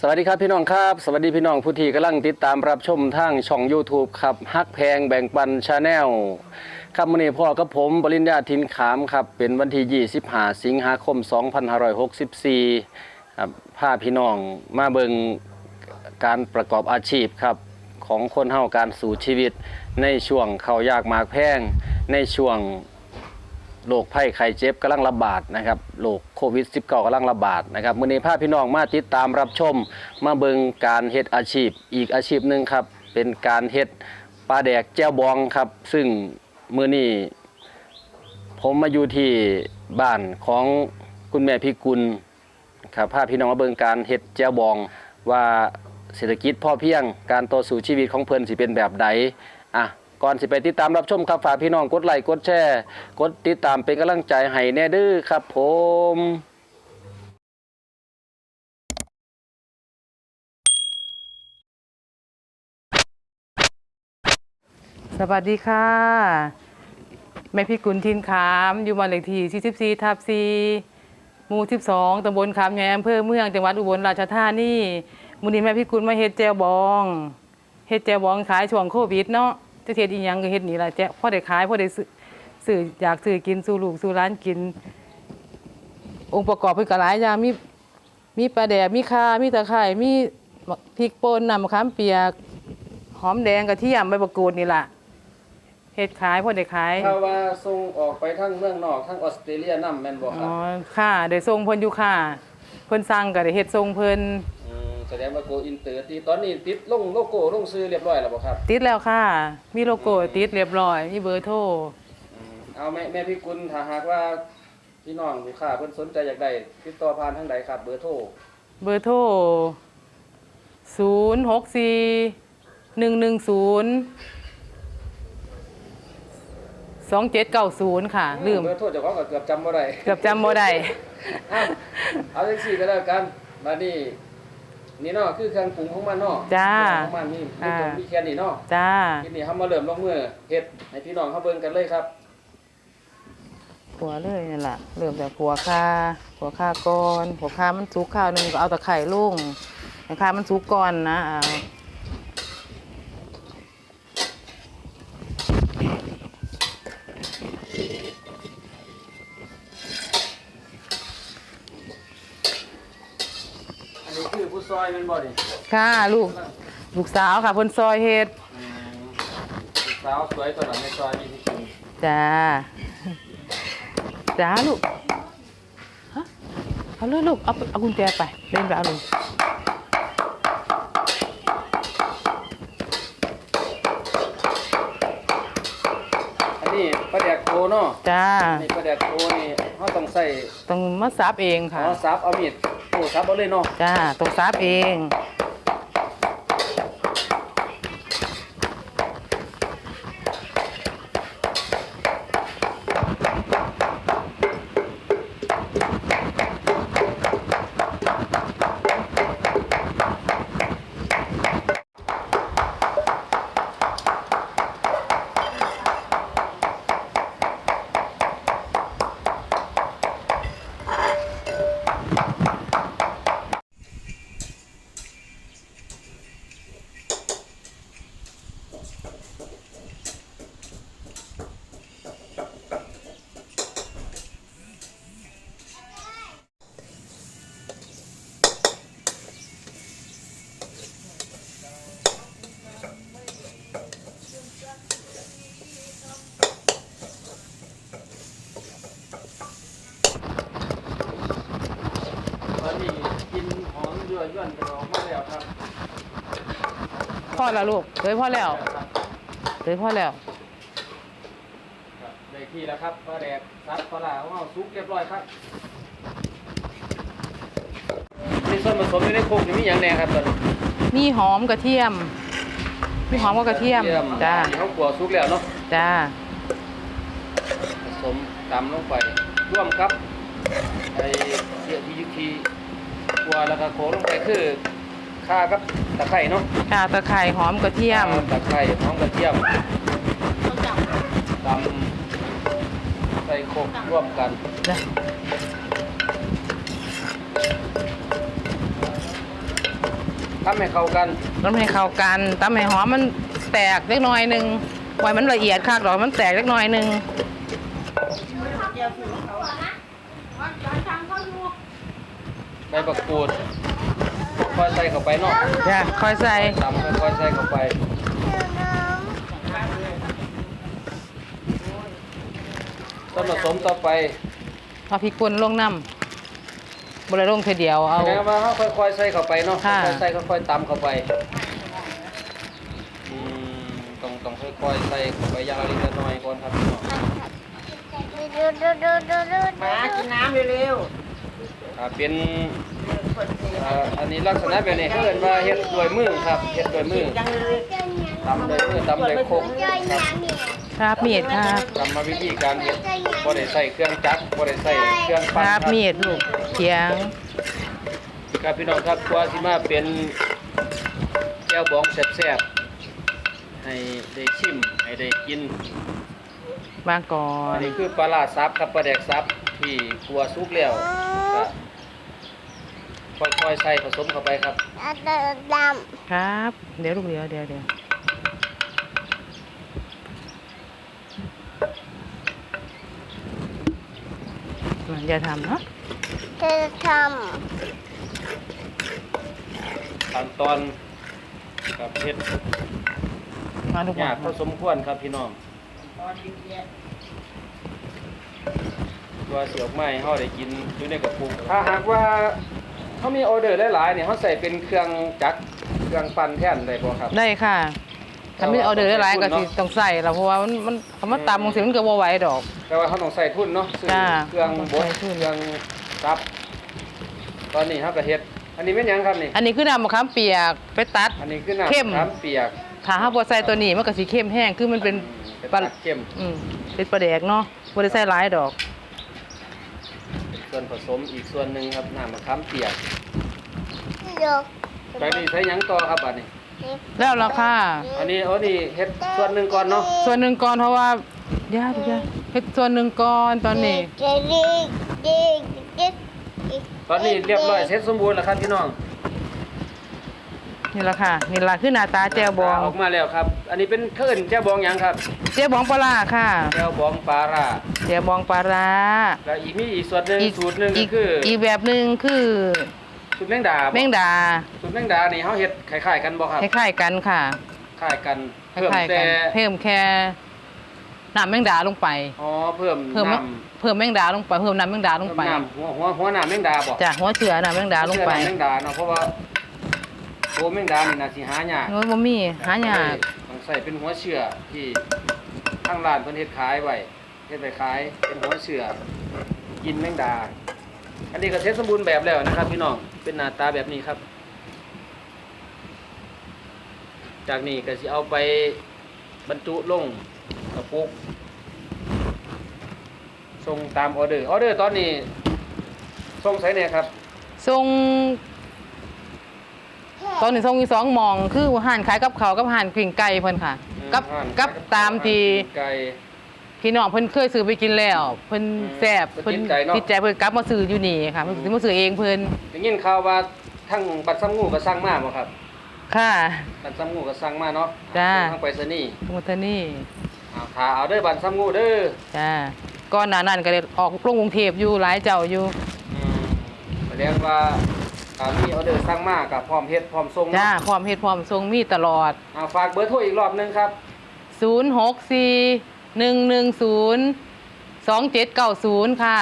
สวัสดีครับพี่น้องครับ สวัสดีพี่น้องผู้ที่กำลังติดตามรับชมทางช่อง YouTube ครับฮักแพงแบ่งปันชาแนลครับมื้อนี้พ่อกับผมปริญญาทินขามครับ เป็นวันที่25สิงหาคม 2564ครับพาพี่น้องมาเบิงการประกอบอาชีพครับของคนเฮาการสู่ชีวิต ในช่วงเขายากหมากแพงในช่วง โรคภัยไข้เจ็บกำลังระบาดนะครับโรคโควิด -19 กำลังระบาดนะครับมื้อนี้พาพี่น้องมาติดตามรับชม มาเบิงการเฮ็ดอาชีพ อีกอาชีพหนึ่งครับ เป็นการเฮ็ดปลาแดกแจ้วบองครับ ซึ่งมื้อนี้ผมมาอยู่ที่บ้านของคุณแม่พิกุลครับพาพี่น้องมาเบิงการเฮ็ดแจ้วบอง ว่าเศรษฐกิจพอเพียงการต่อสู้ชีวิตของเพิ่นสิเป็นแบบใดอะ ก่อนสิไปติดตามรับชมครับฝากพี่น้องกดไลค์กดแชร์กดติดตามเป็นกำลังใจให้แน่เด้อครับผมสวัสดีค่ะ แม่พี่กุลทินขามอยู่บ้านเลขที่44ทับ4หมู่ 12ตำบลขามใหญ่อำเภอเมืองจังหวัดอุบลราชธานีมื้อนี้แม่พี่กุลมาเฮ็ดแจวบอง เฮ็ดแจวบองขายช่วงโควิดเนาะ จะเฮ็ดอีหยังก็เฮ็ดนี่ล่ะแจ่พอได้ขายพอได้ซื้อซื้ออยากซื้อกินสู่ลูกสู่ร้านกิน องค์ประกอบเพิ่นก็หลายอย่างมีมีปลาแดดมีข่ามีตะไคร้มีพริกป่นน้ำมะขามเปียกหอมแดงกระเทียมใบมะกรูดนี่ล่ะเฮ็ดขายพอได้ขายถ้าว่าส่งออกไปทั้งเมืองนอกทั้งออสเตรเลียนำแม่นบ่คอ๋รัอบค่ะได้ส่งเพิ่นอยู่ค่ะ เพิ่นสั่งก็ได้เฮ็ดส่งเพิ่นม แสดงว่าโกอินเตอร์ที่ตอนนี้ติดลงโลโก้ลงซื้อเรียบร้อยแล้วบ่ครับติดแล้วค่ะ มีโลโก้ติดเรียบร้อย มีเบอร์โทรอืมเอาแม่แม่พี่กุลถ้าหากว่าพี่น้องลูกค้าเพิ่นสนใจอยากได้ติดต่อผ่านทางใดครับ เบอร์โทรเบอร์โทร064 110 2790 ค่ะ ลืม เบอร์โทรเจ้าของก็เกือบจำบ่ได้ เกือบจำบ่ได้เอาเอาจังซี่ก็แล้วกันมานี่ นี่เนาะคือเครื่องปรุงของมันเนาะจ้าเครื่องของมันนี่มีอ่าตรงมีแค่นี้เนาะจ้าทีนี้เฮามาเริ่มลงมือเฮ็ดให้พี่น้องเฮาเบิ่งกันเลยครับขัวเลยนั่นแหละเริ่มจากขัวคาขัวคาก่อนขัวคามันสุกข้าวหนึ่งก็เอาตะไคร่ลงให้คามันสุกก่อนนะอ่า อันนี้คือ ผู้ซอยแม่นบ่ดิค่ะลูกลูกสาวค่ะเพิ่นซอยเฮ็ดอืมลูกสาวสวยตัวนั้นในซอยมีที่กินจ้าจ้าลูกฮะเอาเลยลูกเอาไปเอากุญแจไปเล่นไปเอาเลยอันนี้ปลาแดกโคเนาะจ้าอันนี้ปลาแดกโคนี่เฮาต้องใส่ต้องมาซับเองค่ะเอาซับเอามีด ตัวซับเอาเลยเนาะจ้าตัวซับเอง กินหอมยั่วยวนกันออกมาแล้วครับพ่อแล้วลูกเลยพ่อแล้วครับเลยพ่อแล้วครับได้ที่แล้วครับปลาแดกซับปลาร้าของเราสุกเรียบร้อยครับมีส่วนผสมอยู่ในโคกนี่มีอย่างแน่ครับตอนนี้มีหอมกระเทียม มีหอมกับกระเทียมจ้าที่เขาขัวสุกแล้วเนาะจ้าผสมตำลงไปร่วมครับไอ้เยื่อที่ยุที ขัวแล้วก็โขลกลงไปคือข่ากับตะไคร้เนาะค่ะตะไคร่หอมกระเทียม ตะไคร้หอมกระเทียมตำใส่โคกร่วมกันจ้ะ ทำให้เข้ากันต้มให้เข้ากันตำให้หอมมันแตกเล็กน้อยหนึงไว้มันละเอียดคักดอกมันแตกเล็กน้อยหนึง ใบบักกูดค่อยใส่เข้าไปเนาะจ้ะค่อยใส่ตำค่อยๆใส่เข้าไปส่วนผสมต่อไปเอาพริกป่นลงน้ำบริลงเทอเดียวเอา แสดงว่าเขาค่อยๆใส่เข้าไปเนาะค่ะ ค่อยๆใส่ค่อยๆตำเข้าไปอืมต้องต้องค่อยๆใส่เข้าไปอย่างละนิดละหน่อยก่อนครับพี่น้อง มากินน้ำเร็ว อ่าเป็นๆเปิดเพลงอ่าอันนี้ลักษณะแบบนี้เขาเรียกว่าเฮ็ดด้วยมือครับเฮ็ดด้วยมือจังเลยตำด้วยมือตำด้วยโคกครับครับมีดครับกรรมวิธีการเฮ็ดบ่ได้ใส่เครื่องจักรบ่ได้ใส่เครื่องคปั่นรับมีดลูกเขียงครับพี่น้องครับกว่าสิมาเป็นแก้วบองแซ่บๆให้ได้ชิมให้ได้กินบางก่ออันนนี้คือปลาร้าซับครับปลาแดกซับที่กลัวสุกแล้วก็ค่ อยๆใส่ผสมเข้าไปครับครับ เดี๋ยวลูกเดี๋ยวเดี๋ยวเดี๋ยวมันอย่าทำเนาะขั้นตอนกับเฮ็ดมาลูกยากพอสมควรครับพี่น้องว่าเสียออกไม้เฮาได้กินอยู่ในกระปุกถ้าหากว่า เขามีออเดอร์หลายๆเนี่ยเขาใส่เป็นเครื่องจักรเครื่องปั่นแทนได้บ่ครับ ได้ค่ะถ้าไม่เอาเดือดร้ายก็สิต้องใส่แล้วเพราะว่ามันมันคำว่าตำบางทีมันก็บ่ไหวดอก แต่ว่าเขาต้องใส่ทุนเนาะซื้อจ้าเครื่องบดใส่ทุนเครื่องซับ ตอนนี้เขาก็เฮ็ด อันนี้เป็นหยังครับนี่ อันนี้คือน้ำมะขามเปียกไปตัด อันนี้คือน้ำเข้มน้ำเปียกถ้าเฮาบ่ใส่ตัวนี้มันก็สิเข้มแห้งคือมันเป็นเป็นปลาตัดเข้มอืมเป็นปลาแดกเนาะบ่ได้ใส่หลายดอก ส่วนผสมอีกส่วนหนึ่งครับน้ำมะขามเปียกจากนี้ใช้หยังต่อครับอันนี้ แล้วราคาอันนี้อันนี้เฮ็ดส่วนหนึ่งก่อนเนาะส่วนหนึ่งก่อนเพราะว่าย่าดูย่าเฮ็ดส่วนหนึ่งก่อนตอนนี้ ตอนนี้เรียบร้อยเสร็จสมบูรณ์แล้วครับพี่น้อง นี่ล่ะค่ะ นี่ล่ะคือหน้าตาแจ่วบอง ออกมาแล้วครับ อันนี้เป็นเคลื่อนแจ่วบองหยังครับแจ่วบองปลาร้าค่ะแจ่วบองปลาร่าแจ่วบองปลาร้าแล้วอีกมีอีกส่วนหนึ่งอีกสูตรหนึ่งอีก็กคืออีกแบบหนึงคือสูตรแมงดาบ่แมงดาสูตรแมงดานี่เฮาเฮ็ดคล้ายๆกันบ่ครับคล้ายๆกันค่ะคล้ายกันคเพิ่มล้ายๆแต่กันเพิ่มแค่น้ำแมงดาลงไป อ๋อเพิ่มเพิ่มน้เพิ่มแมงดาลงไป เพิ่มน้ำแมงดาำลงไปเพิ่มน้ำหัวหัวหัวน้ำแมงดาบ่จ้ะหัวเสือน้ำแมงดาลงไป เชื่อน้ำแมงดาเนาะเพราะว่า โอ้แมงดานี่น่าสิหายากโอ้ยบ่มีหายากต้องใส่เป็นหัวเชื่อที่ทางร้านเพิ่นเฮ็ดขายไว้เฮ็ดไปขายเป็นหัวเชื่อกินแมงดา อันนี้ก็เสร็จสมบูรณ์แบบแล้วนะครับ พี่น้องเป็นหน้าตาแบบนี้ครับ จากนี้ก็สิเอาไปบรรจุลงกระปุกส่งตามออเดอร์ออเดอร์ตอนนี้ส่งไสเนี่ยครับทรง ตอนนี้ทรงมีสองหมองคือห่านขายกับเขาวกับห่านกลิ่งไก่เพิ่นค่ะ กับอืมกับตามที่ไก่ พี่น้องเพิ่นเคยซื้อไปกินแล้ว เพิ่นอืมแซ่บเพิ่นติดใจเนาะติดใจเพิ่นกลับมาซื้ออยู่นี่ค่ะเพิ่นสิมาซื้อเองเพิ่นได้ยินข่าวว่าทั้งบัตรซ้ำงูก็สั่งมาบ่ครับ ค่ะ บัตรซ้ำงูก็สั่งมาเนาะจ้าส่งทางไปรษณีย์ตรงทนี่เอาถ้าเอาเด้อบัตรซ้ำงูเด้อจ้าก่อนหน้านั้นก็ได้ออกลงกรุงเทพอยู่หลายเจ้าอยู่ อืมแสดงว่า ถ้ามีออเดอร์สั่งมากับพร้อมเฮ็ดพร้อมส่งเนาะจ้าพร้อมเฮ็ดพร้อมส่งมีตลอดเอาฝากเบอร์โทรอีกรอบหนึงครับ 064 110 2790 ค่ะ